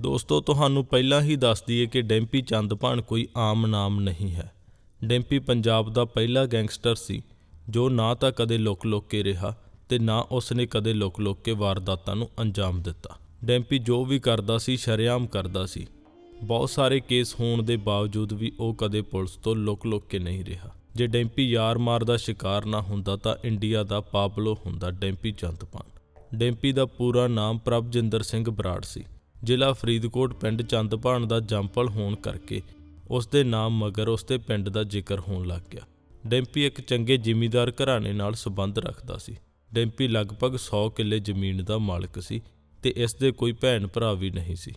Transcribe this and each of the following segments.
ਦੋਸਤੋ, ਤੁਹਾਨੂੰ ਪਹਿਲਾਂ ਹੀ ਦੱਸ ਦਈਏ ਕਿ ਡੈਂਪੀ ਚੰਦਪਾਨ ਕੋਈ ਆਮ ਨਾਮ ਨਹੀਂ ਹੈ। ਡੈਂਪੀ ਪੰਜਾਬ ਦਾ ਪਹਿਲਾ ਗੈਂਗਸਟਰ ਸੀ, ਜੋ ਨਾ ਤਾਂ ਕਦੇ ਲੁਕ-ਲੁਕ ਕੇ ਰਿਹਾ ਤੇ ਨਾ ਉਸਨੇ ਕਦੇ ਲੁਕ-ਲੁਕ ਕੇ ਵਾਰਦਾਤਾਂ ਨੂੰ ਅੰਜਾਮ ਦਿੱਤਾ। ਡੈਂਪੀ ਜੋ ਵੀ ਕਰਦਾ ਸੀ, ਸ਼ਰੇਆਮ ਕਰਦਾ ਸੀ। ਬਹੁਤ ਸਾਰੇ ਕੇਸ ਹੋਣ ਦੇ ਬਾਵਜੂਦ ਵੀ ਉਹ ਕਦੇ ਪੁਲਿਸ ਤੋਂ ਲੁਕ-ਲੁਕ ਕੇ ਨਹੀਂ ਰਿਹਾ। ਜੇ ਡੈਂਪੀ ਯਾਰ ਮਾਰ ਦਾ ਸ਼ਿਕਾਰ ਨਾ ਹੁੰਦਾ ਤਾਂ ਇੰਡੀਆ ਦਾ ਪਾਬਲੋ ਹੁੰਦਾ ਡੈਂਪੀ ਚੰਦਪਾਨ ਡੈਂਪੀ ਦਾ ਪੂਰਾ ਨਾਮ ਪ੍ਰਭਜਿੰਦਰ ਸਿੰਘ ਬਰਾੜ ਸੀ। ਜ਼ਿਲ੍ਹਾ ਫਰੀਦਕੋਟ ਪਿੰਡ ਚੰਦਪਾਣ ਦਾ ਜੰਪਲ ਹੋਣ ਕਰਕੇ ਉਸ ਦੇ ਨਾਮ ਮਗਰ ਉਸ ਦੇ ਪਿੰਡ ਦਾ ਜ਼ਿਕਰ ਹੋਣ ਲੱਗ ਗਿਆ। ਡੈਂਪੀ ਇੱਕ ਚੰਗੇ ਜ਼ਿਮੀਂਦਾਰ ਘਰਾਣੇ ਨਾਲ ਸੰਬੰਧ ਰੱਖਦਾ ਸੀ। ਡੈਂਪੀ ਲਗਭਗ 100 ਕਿੱਲੇ ਜ਼ਮੀਨ ਦਾ ਮਾਲਕ ਸੀ ਤੇ ਇਸ ਦੇ ਕੋਈ ਭੈਣ ਭਰਾ ਵੀ ਨਹੀਂ ਸੀ।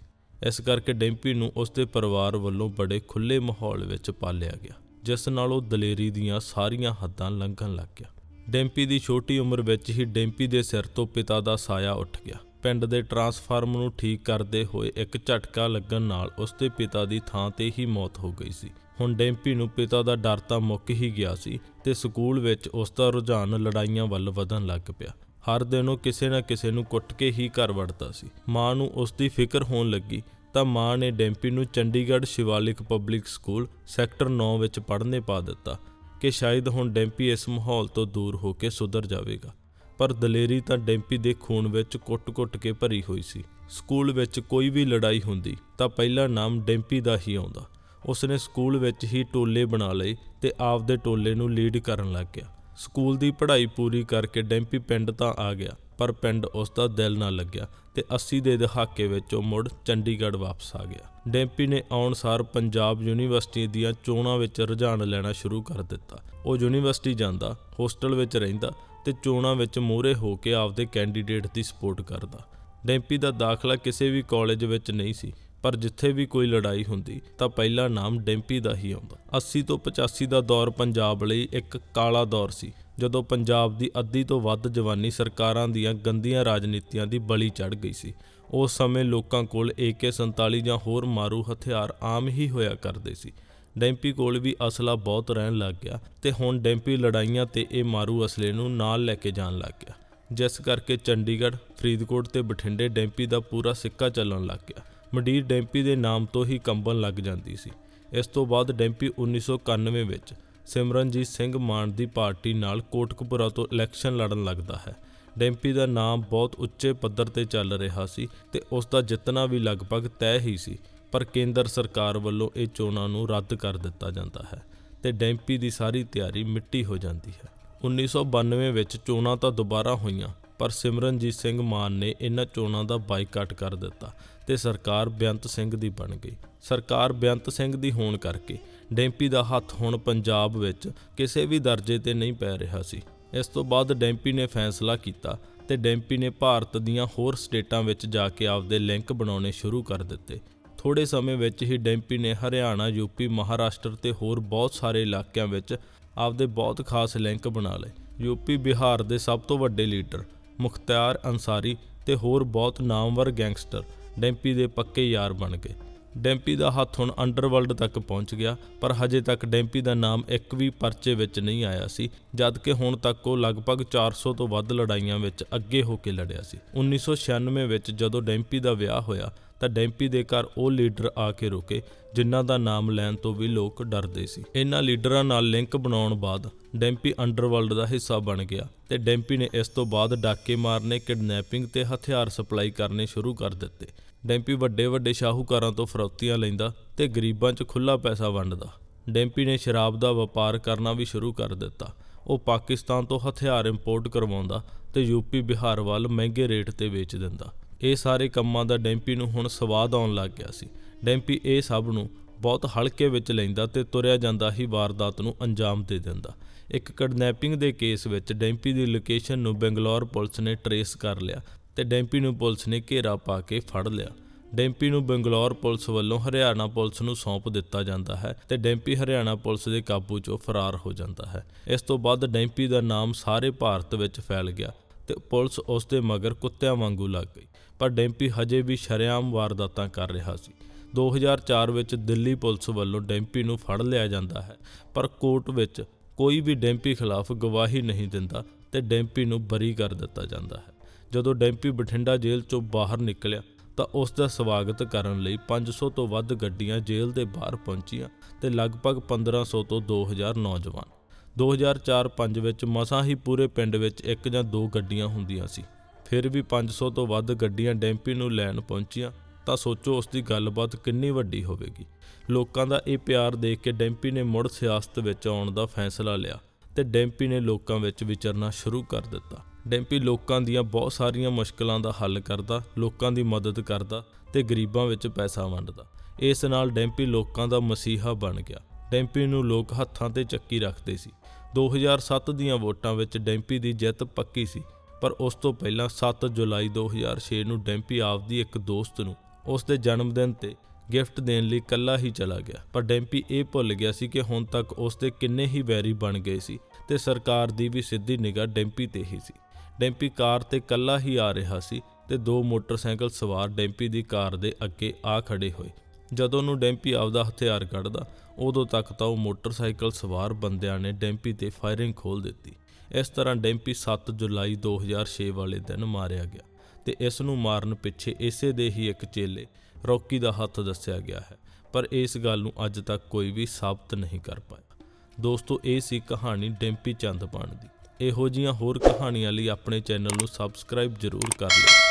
ਇਸ ਕਰਕੇ ਡੈਂਪੀ ਨੂੰ ਉਸ ਦੇ ਪਰਿਵਾਰ ਵੱਲੋਂ ਬੜੇ ਖੁੱਲੇ ਮਾਹੌਲ ਵਿੱਚ ਪਾਲਿਆ ਗਿਆ, ਜਿਸ ਨਾਲ ਉਹ ਦਲੇਰੀ ਦੀਆਂ ਸਾਰੀਆਂ ਹੱਦਾਂ ਲੰਘਣ ਲੱਗ ਗਿਆ। ਡੈਂਪੀ ਦੀ ਛੋਟੀ ਉਮਰ ਵਿੱਚ ਹੀ ਡੈਂਪੀ ਦੇ ਸਿਰ ਤੋਂ ਪਿਤਾ ਦਾ ਸਾਇਆ ਉੱਠ ਗਿਆ। ਪਿੰਡ ਦੇ ਟਰਾਂਸਫਾਰਮ ਨੂੰ ਠੀਕ ਕਰਦੇ ਹੋਏ ਇੱਕ ਝਟਕਾ ਲੱਗਣ ਨਾਲ ਉਸ ਦੇ ਪਿਤਾ ਦੀ ਥਾਂ ਤੇ ਹੀ ਮੌਤ ਹੋ ਗਈ ਸੀ। ਹੁਣ ਡੈਂਪੀ ਨੂੰ ਪਿਤਾ ਦਾ ਡਰ ਤਾਂ ਮੁੱਕ ਹੀ ਗਿਆ ਸੀ ਤੇ ਸਕੂਲ ਵਿੱਚ ਉਸ ਦਾ ਰੁਝਾਨ ਲੜਾਈਆਂ ਵੱਲ ਵਧਣ ਲੱਗ ਪਿਆ। ਹਰ ਦਿਨ ਉਹ ਕਿਸੇ ਨਾ ਕਿਸੇ ਨੂੰ ਕੁੱਟ ਕੇ ਹੀ ਘਰ ਵੜਦਾ ਸੀ। ਮਾਂ ਨੂੰ ਉਸ ਦੀ ਫਿਕਰ ਹੋਣ ਲੱਗੀ ਤਾਂ ਮਾਂ ਨੇ ਡੈਂਪੀ ਨੂੰ Chandigarh Shivalik public school sector 9 ਵਿੱਚ ਪੜ੍ਹਨੇ ਪਾ ਦਿੱਤਾ ਕਿ ਸ਼ਾਇਦ ਹੁਣ ਡੈਂਪੀ ਇਸ ਮਾਹੌਲ ਤੋਂ ਦੂਰ ਹੋ ਕੇ ਸੁਧਰ ਜਾਵੇਗਾ। ਪਰ ਦਲੇਰੀ ਤਾਂ ਡੈਂਪੀ ਦੇ ਖੂਨ ਵਿੱਚ ਕੁੱਟ-ਕੁੱਟ ਕੇ ਭਰੀ ਹੋਈ ਸੀ। ਸਕੂਲ ਵਿੱਚ ਕੋਈ ਵੀ ਲੜਾਈ ਹੁੰਦੀ ਤਾਂ ਪਹਿਲਾ ਨਾਮ ਡੈਂਪੀ ਦਾ ਹੀ ਆਉਂਦਾ। ਉਸਨੇ ਸਕੂਲ ਵਿੱਚ ਹੀ ਟੋਲੇ ਬਣਾ ਲਏ ਤੇ ਆਪਦੇ ਟੋਲੇ ਨੂੰ ਲੀਡ ਕਰਨ ਲੱਗ ਗਿਆ। ਸਕੂਲ ਦੀ ਪੜ੍ਹਾਈ ਪੂਰੀ ਕਰਕੇ ਡੈਂਪੀ ਪਿੰਡ ਤਾਂ ਆ ਗਿਆ। ਪਰ ਪਿੰਡ ਉਸ ਦਾ ਦਿਲ ਨਾ ਲੱਗਿਆ ਤੇ 80 ਦੇ ਦਹਾਕੇ ਵਿੱਚ ਉਹ ਮੁੜ ਚੰਡੀਗੜ੍ਹ ਵਾਪਸ ਆ ਗਿਆ। ਡੈਂਪੀ ਨੇ ਆਉਣ ਸਾਰ ਪੰਜਾਬ ਯੂਨੀਵਰਸਿਟੀ ਦੀਆਂ ਚੋਣਾਂ ਵਿੱਚ ਰੁਝਾਨ ਲੈਣਾ ਸ਼ੁਰੂ ਕਰ ਦਿੱਤਾ। ਉਹ ਯੂਨੀਵਰਸਿਟੀ ਜਾਂਦਾ, ਹੋਸਟਲ ਵਿੱਚ ਰਹਿੰਦਾ ਤੇ ਚੋਣਾਂ ਵਿੱਚ ਮੂਹਰੇ ਹੋ ਕੇ ਆਪਦੇ ਕੈਂਡੀਡੇਟ ਦੀ ਸਪੋਰਟ ਕਰਦਾ। ਡੈਂਪੀ ਦਾ ਦਾਖਲਾ ਕਿਸੇ ਵੀ ਕਾਲਜ ਵਿੱਚ ਨਹੀਂ ਸੀ, ਪਰ ਜਿੱਥੇ ਵੀ ਕੋਈ ਲੜਾਈ ਹੁੰਦੀ ਤਾਂ ਪਹਿਲਾ ਨਾਮ ਡੈਂਪੀ ਦਾ ਹੀ ਆਉਂਦਾ। 80 ਤੋਂ 85 ਦਾ ਦੌਰ ਪੰਜਾਬ ਲਈ ਇੱਕ ਕਾਲਾ ਦੌਰ ਸੀ। ਜਦੋਂ ਪੰਜਾਬ ਦੀ ਅੱਧੀ ਤੋਂ ਵੱਧ ਜਵਾਨੀ ਸਰਕਾਰਾਂ ਦੀਆਂ ਗੰਦੀਆਂ ਰਾਜਨੀਤੀਆਂ ਦੀ ਬਲੀ ਚੜ ਗਈ ਸੀ ਉਸ ਸਮੇਂ ਲੋਕਾਂ ਕੋਲ AK47 ਜਾਂ ਹੋਰ ਮਾਰੂ ਹਥਿਆਰ ਆਮ ਹੀ ਹੋਇਆ ਕਰਦੇ ਸੀ। ਡੈਂਪੀ ਕੋਲ ਵੀ ਅਸਲਾ ਬਹੁਤ ਰਹਿਣ ਲੱਗ ਗਿਆ ਤੇ ਹੁਣ ਡੈਂਪੀ ਲੜਾਈਆਂ ਤੇ ਇਹ ਮਾਰੂ ਅਸਲੇ ਨੂੰ ਨਾਲ ਲੈ ਕੇ ਜਾਣ ਲੱਗ ਗਿਆ। ਜਿਸ ਕਰਕੇ ਚੰਡੀਗੜ੍ਹ, ਫਰੀਦਕੋਟ ਤੇ ਬਠਿੰਡੇ ਡੈਂਪੀ ਦਾ ਪੂਰਾ ਸਿੱਕਾ ਚੱਲਣ ਲੱਗ ਗਿਆ। ਮੰਡੀਰ ਡੈਂਪੀ ਦੇ ਨਾਮ ਤੋਂ ਹੀ ਕੰਬਣ ਲੱਗ ਜਾਂਦੀ ਸੀ। ਇਸ ਤੋਂ ਬਾਅਦ ਡੈਂਪੀ 1991 ਵਿੱਚ ਸਿਮਰਨਜੀਤ ਸਿੰਘ ਮਾਨ ਦੀ ਪਾਰਟੀ ਨਾਲ ਕੋਟਕਪੁਰਾ ਤੋਂ ਇਲੈਕਸ਼ਨ ਲੜਨ ਲੱਗਦਾ ਹੈ। ਡੈਂਪੀ ਦਾ ਨਾਮ ਬਹੁਤ ਉੱਚੇ ਪੱਧਰ ਤੇ ਚੱਲ ਰਿਹਾ ਸੀ ਤੇ ਉਸ ਦਾ ਜਿੱਤਣਾ ਵੀ ਲਗਭਗ ਤੈਅ ਹੀ ਸੀ, ਪਰ ਕੇਂਦਰ ਸਰਕਾਰ ਵੱਲੋਂ ਇਹ ਚੋਣਾਂ ਨੂੰ ਰੱਦ ਕਰ ਦਿੱਤਾ ਜਾਂਦਾ ਹੈ ਤੇ ਡੈਂਪੀ ਦੀ ਸਾਰੀ ਤਿਆਰੀ ਮਿੱਟੀ ਹੋ ਜਾਂਦੀ ਹੈ। 1992 ਵਿੱਚ ਚੋਣਾਂ ਤਾਂ ਦੁਬਾਰਾ ਹੋਈਆਂ, ਪਰ ਸਿਮਰਨਜੀਤ ਸਿੰਘ ਮਾਨ ਨੇ ਇਹਨਾਂ ਚੋਣਾਂ ਦਾ ਬਾਈਕਾਟ ਕਰ ਦਿੱਤਾ ਤੇ ਸਰਕਾਰ ਬੇਅੰਤ ਸਿੰਘ ਦੀ ਬਣ ਗਈ। ਸਰਕਾਰ ਬੇਅੰਤ ਸਿੰਘ ਦੀ ਹੋਣ ਕਰਕੇ ਡੈਂਪੀ ਦਾ ਹੱਥ ਹੁਣ ਪੰਜਾਬ ਵਿੱਚ ਕਿਸੇ ਵੀ ਦਰਜੇ ਤੇ ਨਹੀਂ ਪੈ ਰਿਹਾ ਸੀ। ਇਸ ਤੋਂ ਬਾਅਦ ਡੈਂਪੀ ਨੇ ਫੈਸਲਾ ਕੀਤਾ ਤੇ ਡੈਂਪੀ ਨੇ ਭਾਰਤ ਦੀਆਂ ਹੋਰ ਸਟੇਟਾਂ ਵਿੱਚ ਜਾ ਕੇ ਆਪਦੇ ਲਿੰਕ ਬਣਾਉਣੇ ਸ਼ੁਰੂ ਕਰ ਦਿੱਤੇ। ਥੋੜੇ ਸਮੇਂ ਵਿੱਚ ਹੀ ਡੈਂਪੀ ਨੇ ਹਰਿਆਣਾ ਯੂਪੀ ਮਹਾਰਾਸ਼ਟਰ ਤੇ ਹੋਰ ਬਹੁਤ ਸਾਰੇ ਇਲਾਕਿਆਂ ਵਿੱਚ ਆਪਦੇ ਬਹੁਤ ਖਾਸ ਲਿੰਕ ਬਣਾ ਲਏ। ਯੂਪੀ ਬਿਹਾਰ ਦੇ ਸਭ ਤੋਂ ਵੱਡੇ ਲੀਡਰ ਮੁਖਤਿਆਰ ਅੰਸਾਰੀ ਤੇ ਹੋਰ ਬਹੁਤ ਨਾਮਵਰ ਗੈਂਗਸਟਰ ਡੈਂਪੀ ਦੇ ਪੱਕੇ ਯਾਰ ਬਣ ਗਏ। ਡੈਂਪੀ ਦਾ ਹੱਥ ਹੁਣ ਅੰਡਰਵਰਲਡ ਤੱਕ ਪਹੁੰਚ ਗਿਆ, ਪਰ ਹਜੇ ਤੱਕ ਡੈਂਪੀ ਦਾ ਨਾਮ ਇੱਕ ਵੀ ਪਰਚੇ ਵਿੱਚ ਨਹੀਂ ਆਇਆ ਸੀ, ਜਦ ਕਿ ਹੁਣ ਤੱਕ ਉਹ ਲਗਭਗ 400 ਤੋਂ ਵੱਧ ਲੜਾਈਆਂ ਵਿੱਚ ਅੱਗੇ ਹੋ ਕੇ ਲੜਿਆ ਸੀ। 1996 ਵਿੱਚ ਜਦੋਂ ਡੈਂਪੀ ਦਾ ਵਿਆਹ ਹੋਇਆ ਤਾਂ ਡੈਂਪੀ ਦੇ ਘਰ ਉਹ ਲੀਡਰ ਆ ਕੇ ਰੁਕੇ, ਜਿਨ੍ਹਾਂ ਦਾ ਨਾਮ ਲੈਣ ਤੋਂ ਵੀ ਲੋਕ ਡਰਦੇ ਸੀ। ਇਹਨਾਂ ਲੀਡਰਾਂ ਨਾਲ ਲਿੰਕ ਬਣਾਉਣ ਬਾਅਦ ਡੈਂਪੀ ਅੰਡਰਵਰਲਡ ਦਾ ਹਿੱਸਾ ਬਣ ਗਿਆ ਤੇ ਡੈਂਪੀ ਨੇ ਇਸ ਤੋਂ ਬਾਅਦ ਡਾਕੇ ਮਾਰਨੇ, ਕਿਡਨੈਪਿੰਗ ਤੇ ਹਥਿਆਰ ਸਪਲਾਈ ਕਰਨੇ ਸ਼ੁਰੂ ਕਰ ਦਿੱਤੇ। ਡੈਂਪੀ ਵੱਡੇ ਵੱਡੇ ਸ਼ਾਹੂਕਾਰਾਂ ਤੋਂ ਫਰੌਤੀਆਂ ਲੈਂਦਾ ਤੇ ਗਰੀਬਾਂ 'ਚ ਖੁੱਲਾ ਪੈਸਾ ਵੰਡਦਾ। ਡੈਂਪੀ ਨੇ ਸ਼ਰਾਬ ਦਾ ਵਪਾਰ ਕਰਨਾ ਵੀ ਸ਼ੁਰੂ ਕਰ ਦਿੱਤਾ। ਉਹ ਪਾਕਿਸਤਾਨ ਤੋਂ ਹਥਿਆਰ ਇੰਪੋਰਟ ਕਰਵਾਉਂਦਾ ਤੇ ਯੂਪੀ ਬਿਹਾਰ ਵੱਲ ਮਹਿੰਗੇ ਰੇਟ ਤੇ ਵੇਚ ਦਿੰਦਾ। ਇਹ ਸਾਰੇ ਕੰਮਾਂ ਦਾ ਡੈਂਪੀ ਨੂੰ ਹੁਣ ਸਵਾਦ ਆਉਣ ਲੱਗ ਗਿਆ ਸੀ। ਡੈਂਪੀ ਇਹ ਸਭ ਨੂੰ ਬਹੁਤ ਹਲਕੇ ਵਿੱਚ ਲੈਂਦਾ ਤੇ ਤੁਰਿਆ ਜਾਂਦਾ ਹੀ ਵਾਰਦਾਤ ਨੂੰ ਅੰਜਾਮ ਦੇ ਦਿੰਦਾ। ਇੱਕ ਕਿਡਨੈਪਿੰਗ ਦੇ ਕੇਸ ਵਿੱਚ ਡੈਂਪੀ ਦੀ ਲੋਕੇਸ਼ਨ ਨੂੰ ਬੰਗਲੌਰ ਪੁਲਿਸ ਨੇ ਟਰੇਸ ਕਰ ਲਿਆ ਤੇ ਡੈਂਪੀ ਨੂੰ ਪੁਲਿਸ ਨੇ ਘੇਰਾ ਪਾ ਕੇ ਫੜ ਲਿਆ। ਡੈਂਪੀ ਨੂੰ ਬੰਗਲੌਰ ਪੁਲਿਸ ਵੱਲੋਂ ਹਰਿਆਣਾ ਪੁਲਿਸ ਨੂੰ ਸੌਂਪ ਦਿੱਤਾ ਜਾਂਦਾ ਹੈ ਤੇ ਡੈਂਪੀ ਹਰਿਆਣਾ ਪੁਲਿਸ ਦੇ ਕਾਬੂ 'ਚੋਂ ਫਰਾਰ ਹੋ ਜਾਂਦਾ ਹੈ। ਇਸ ਤੋਂ ਬਾਅਦ ਡੈਂਪੀ ਦਾ ਨਾਮ ਸਾਰੇ ਭਾਰਤ ਵਿੱਚ ਫੈਲ ਗਿਆ ਤੇ ਪੁਲਿਸ ਉਸ ਦੇ ਮਗਰ ਕੁੱਤਿਆਂ ਵਾਂਗੂ ਲੱਗ ਗਈ। ਪਰ ਡੈਂਪੀ ਹਜੇ ਵੀ ਸ਼ਰੇਆਮ ਵਾਰਦਾਤਾਂ ਕਰ ਰਿਹਾ ਸੀ। 2004 ਵਿੱਚ ਦਿੱਲੀ ਪੁਲਿਸ ਵੱਲੋਂ ਡੈਂਪੀ ਨੂੰ ਫੜ ਲਿਆ ਜਾਂਦਾ ਹੈ, ਪਰ ਕੋਰਟ ਵਿੱਚ ਕੋਈ ਵੀ ਡੈਂਪੀ ਖਿਲਾਫ ਗਵਾਹੀ ਨਹੀਂ ਦਿੰਦਾ ਤੇ ਡੈਂਪੀ ਨੂੰ ਬਰੀ ਕਰ ਦਿੱਤਾ ਜਾਂਦਾ ਹੈ। ਜਦੋਂ ਡੈਂਪੀ ਬਠਿੰਡਾ ਜੇਲ੍ਹ ਚੋਂ ਬਾਹਰ ਨਿਕਲਿਆ, ਤਾਂ ਤਾਂ ਉਸ ਦਾ ਸਵਾਗਤ ਕਰਨ ਲਈ 500 ਤੋਂ ਵੱਧ ਗੱਡੀਆਂ ਜੇਲ੍ਹ ਦੇ ਬਾਹਰ ਪਹੁੰਚੀਆਂ ਤੇ ਲਗਭਗ 1500 ਤੋਂ 2000 ਨੌਜਵਾਨ। 2004-5 ਵਿੱਚ ਮਸਾਂ ਹੀ ਪੂਰੇ ਪਿੰਡ ਵਿੱਚ ਇੱਕ ਜਾਂ ਦੋ ਗੱਡੀਆਂ ਹੁੰਦੀਆਂ ਸੀ। ਫਿਰ ਵੀ 500 ਤੋਂ ਵੱਧ ਗੱਡੀਆਂ ਡੈਂਪੀ ਨੂੰ ਲੈਣ ਪਹੁੰਚੀਆਂ, ਤਾਂ ਸੋਚੋ ਉਸ ਦੀ ਗੱਲਬਾਤ ਕਿੰਨੀ ਵੱਡੀ ਹੋਵੇਗੀ। ਲੋਕਾਂ ਦਾ ਇਹ ਪਿਆਰ ਦੇਖ ਕੇ ਡੈਂਪੀ ਨੇ ਮੁੜ ਸਿਆਸਤ ਵਿੱਚ ਆਉਣ ਦਾ ਫੈਸਲਾ ਲਿਆ ਤੇ ਡੈਂਪੀ ਨੇ ਲੋਕਾਂ ਵਿੱਚ ਵਿਚਰਨਾ ਸ਼ੁਰੂ ਕਰ ਦਿੱਤਾ। ਡੈਂਪੀ ਲੋਕਾਂ ਦੀਆਂ ਬਹੁਤ ਸਾਰੀਆਂ ਮੁਸ਼ਕਲਾਂ ਦਾ ਹੱਲ ਕਰਦਾ, ਲੋਕਾਂ ਦੀ ਮਦਦ ਕਰਦਾ ਤੇ ਗਰੀਬਾਂ ਵਿੱਚ ਪੈਸਾ ਵੰਡਦਾ। ਇਸ ਨਾਲ ਡੈਂਪੀ ਲੋਕਾਂ ਦਾ ਮਸੀਹਾ ਬਣ ਗਿਆ। ਡੈਂਪੀ ਨੂੰ ਲੋਕ ਹੱਥਾਂ ਤੇ ਚੱਕੀ ਰੱਖਦੇ ਸੀ। 2007 ਦੀਆਂ ਵੋਟਾਂ ਵਿੱਚ ਡੈਂਪੀ ਦੀ ਜਿੱਤ ਪੱਕੀ ਸੀ। ਪਰ ਉਸ ਤੋਂ ਪਹਿਲਾਂ 7 ਜੁਲਾਈ 2006 ਨੂੰ ਡੈਂਪੀ ਆਪਦੀ ਇੱਕ ਦੋਸਤ ਨੂੰ ਉਸ ਦੇ ਜਨਮ ਦਿਨ ਤੇ ਗਿਫਟ ਦੇਣ ਲਈ ਕੱਲਾ ਹੀ ਚਲਾ ਗਿਆ। ਪਰ ਡੈਂਪੀ ਇਹ ਭੁੱਲ ਗਿਆ ਸੀ ਕਿ ਹੁਣ ਤੱਕ ਉਸ ਦੇ ਕਿੰਨੇ ਹੀ ਵੈਰੀ ਬਣ ਗਏ ਸੀ ਤੇ ਸਰਕਾਰ ਦੀ ਵੀ ਸਿੱਧੀ ਨਿਗਾਹ ਡੈਂਪੀ ਤੇ ਹੀ ਸੀ। ਡੈਂਪੀ ਕਾਰ ਤੇ ਕੱਲਾ ਹੀ ਆ ਰਿਹਾ ਸੀ ਤੇ ਦੋ ਮੋਟਰਸਾਈਕਲ ਸਵਾਰ ਡੈਂਪੀ ਦੀ ਕਾਰ ਦੇ ਅੱਗੇ ਆ ਖੜੇ ਹੋਏ। ਜਦੋਂ ਨੂੰ ਡੈਂਪੀ ਆਪਦਾ ਹਥਿਆਰ ਕੱਢਦਾ, ਉਦੋਂ ਤੱਕ ਤਾਂ ਉਹ ਮੋਟਰਸਾਈਕਲ ਸਵਾਰ ਬੰਦਿਆਂ ਨੇ ਡੈਂਪੀ ਤੇ ਫਾਇਰਿੰਗ ਖੋਲ ਦਿੱਤੀ। ਇਸ ਤਰ੍ਹਾਂ ਡੈਂਪੀ 7 ਜੁਲਾਈ 2006 ਵਾਲੇ ਦਿਨ ਮਾਰਿਆ ਗਿਆ ਤੇ ਇਸ ਨੂੰ ਮਾਰਨ ਪਿੱਛੇ ਇਸੇ ਦੇ ਹੀ ਇੱਕ ਚੇਲੇ ਰੌਕੀ ਦਾ ਹੱਥ ਦੱਸਿਆ ਗਿਆ ਹੈ, ਪਰ ਇਸ ਗੱਲ ਨੂੰ ਅੱਜ ਤੱਕ ਕੋਈ ਵੀ ਸਾਬਤ ਨਹੀਂ ਕਰ ਪਾਇਆ। ਦੋਸਤੋ, ਇਹ ਸੀ ਕਹਾਣੀ ਡੈਂਪੀ ਚੰਦਪਾਣ ਦੀ। ਇਹੋ ਜੀਆਂ ਹੋਰ ਕਹਾਣੀਆਂ ਲਈ ਆਪਣੇ ਚੈਨਲ ਨੂੰ ਸਬਸਕ੍ਰਾਈਬ ਜ਼ਰੂਰ ਕਰ ਲਿਓ।